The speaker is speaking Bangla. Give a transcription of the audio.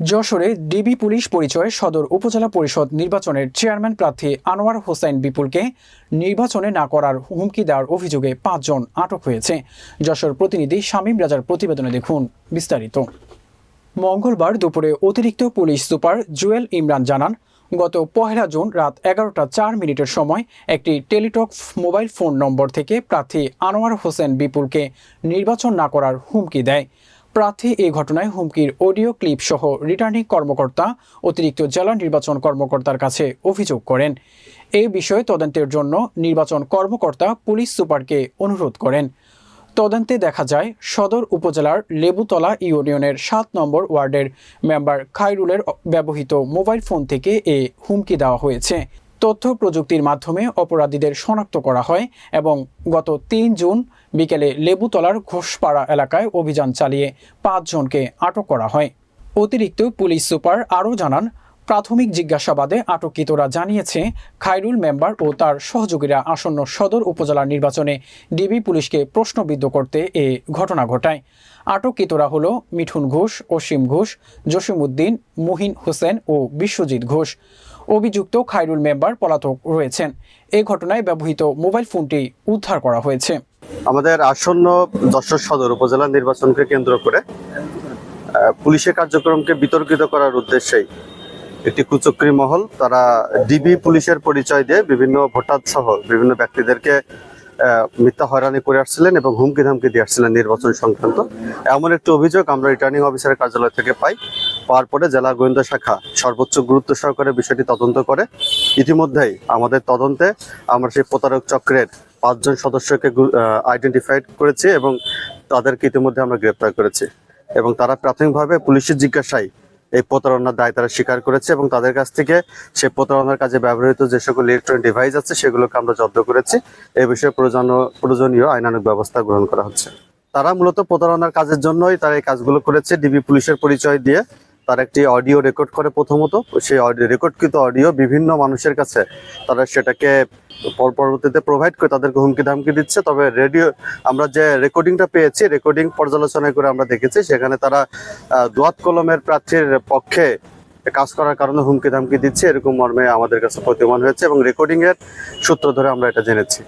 যশোরে ডিবি পুলিশ পরিচয়ে সদর উপজেলা পরিষদ নির্বাচনের চেয়ারম্যান প্রার্থী আনোয়ার হোসেন বিপুলকে নির্বাচনে না করার হুমকি দেওয়ার অভিযোগে পাঁচজন আটক হয়েছে। যশোর প্রতিনিধি শামীম রাজার প্রতিবেদনে দেখুন বিস্তারিত। মঙ্গলবার দুপুরে অতিরিক্ত পুলিশ সুপার জুয়েল ইমরান জানান, গত পহেলা জুন রাত এগারোটা চার মিনিটের সময় একটি টেলিটক মোবাইল ফোন নম্বর থেকে প্রার্থী আনোয়ার হোসেন বিপুলকে নির্বাচন না করার হুমকি দেয়। প্রার্থী এই ঘটনায় হুমকির অডিও ক্লিপ সহ রিটার্নিং কর্মকর্তা, অতিরিক্ত জেলা নির্বাচন কর্মকর্তার কাছে অভিযোগ করেন। এই বিষয়ে তদন্তের জন্য নির্বাচন কর্মকর্তা পুলিশ সুপারকে অনুরোধ করেন। তদন্তে দেখা যায়, সদর উপজেলার লেবুতলা ইউনিয়নের সাত নম্বর ওয়ার্ডের মেম্বার খাইরুলের ব্যবহৃত মোবাইল ফোন থেকে এ হুমকি দেওয়া হয়েছে। তথ্য প্রযুক্তির মাধ্যমে অপরাধীদের শনাক্ত করা হয় এবং গত তিন জুন বিকেলে লেবুতলার ঘোষপাড়া এলাকায় অভিযান চালিয়ে পাঁচজনকে আটক করা হয়। অতিরিক্ত পুলিশ সুপার আরও জানান, প্রাথমিক জিজ্ঞাসাবাদে আটককৃতরা জানিয়েছে, খায়রুল মেম্বার ও তার সহযোগীরা আসন্ন সদর উপজেলা নির্বাচনে ডিবি পুলিশকে প্রশ্নবিদ্ধ করতে এ ঘটনা ঘটায়। আটককৃতরা হল মিঠুন ঘোষ, অসীম ঘোষ, জসিমউদ্দিন, মুহিন হোসেন ও বিশ্বজিৎ ঘোষ। অভিযুক্ত খায়রুল মেম্বার পলাতক রয়েছেন। এ ঘটনায় ব্যবহৃত মোবাইল ফোনটি উদ্ধার করা হয়েছে। আমাদের আসন্ন যশোর সদর উপজেলা নির্বাচনকে কেন্দ্র করে পুলিশের কার্যক্রমকে বিতর্কিত করার উদ্দেশ্যেই একটি কুচক্রী মহল, তারা ডিবি পুলিশের পরিচয় দিয়ে বিভিন্ন ভোটার সহ বিভিন্ন ব্যক্তিদেরকে মিথ্যা হয়রানি করে আসছিলেন এবং হুমকি ধামকি দিয়ে আসছিলেন নির্বাচন সংক্রান্ত। এমন একটি অভিযোগ আমরা রিটার্নিং অফিসারের কার্যালয় থেকে পাই। পাওয়ার পরে জেলা গোয়েন্দা শাখা সর্বোচ্চ গুরুত্ব সহকারে বিষয়টি তদন্ত করে। ইতিমধ্যেই আমাদের তদন্তে আমরা সেই প্রতারক চক্রের পাঁচজন সদস্যকে আইডেন্টিফাইড করেছি এবং তাদেরকে ইতিমধ্যে আমরা গ্রেপ্তার করেছি। এবং তারা প্রাথমিকভাবে পুলিশের জিজ্ঞাসায় এই প্রতারণার দায় তারা স্বীকার করেছে এবং তাদের কাছ থেকে সে প্রতারণার কাজে ব্যবহৃত যে সকল ইলেকট্রনিক ডিভাইস আছে সেগুলোকে আমরা জব্দ করেছি। এই বিষয়ে প্রয়োজনীয় আইনানুগ ব্যবস্থা গ্রহণ করা হচ্ছে। তারা মূলত প্রতারণার কাজের জন্যই তারা এই কাজগুলো করেছে। ডিবি পুলিশের পরিচয় দিয়ে তারা একটি অডিও রেকর্ড করে প্রথমত। সেই রেকর্ডকৃত অডিও বিভিন্ন মানুষের কাছে তারা সেটাকে পর- পরবর্তীতে প্রোভাইড করে তাদেরকে হুমকি ধামকি দিচ্ছে। তবে রেডিও আমরা যে রেকর্ডিংটা পেয়েছি রেকর্ডিং পর্যালোচনা করে আমরা দেখেছি, সেখানে তারা দোয়াত কলমের প্রার্থীর পক্ষে কাজ করার কারণে হুমকি ধামকি দিচ্ছে। এরকম মর্মে আমাদের কাছে প্রতিমান হয়েছে এবং রেকর্ডিং এর সূত্র ধরে আমরা এটা জেনেছি।